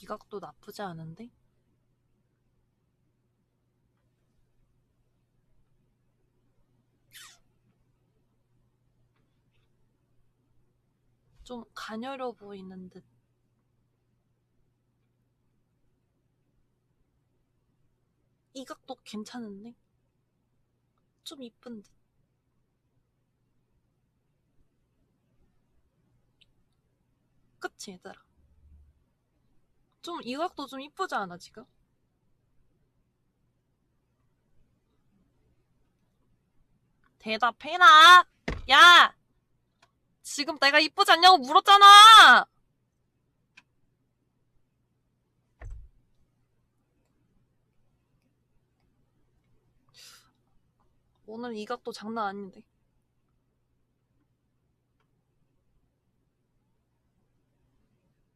이 각도 나쁘지 않은데? 좀 가녀려 보이는 듯. 이 각도 괜찮은데? 좀 이쁜 듯. 그치, 얘들아? 좀 이 각도 좀 이쁘지 않아, 지금? 대답해라! 야! 지금 내가 이쁘지 않냐고 물었잖아! 오늘 이 각도 장난 아닌데.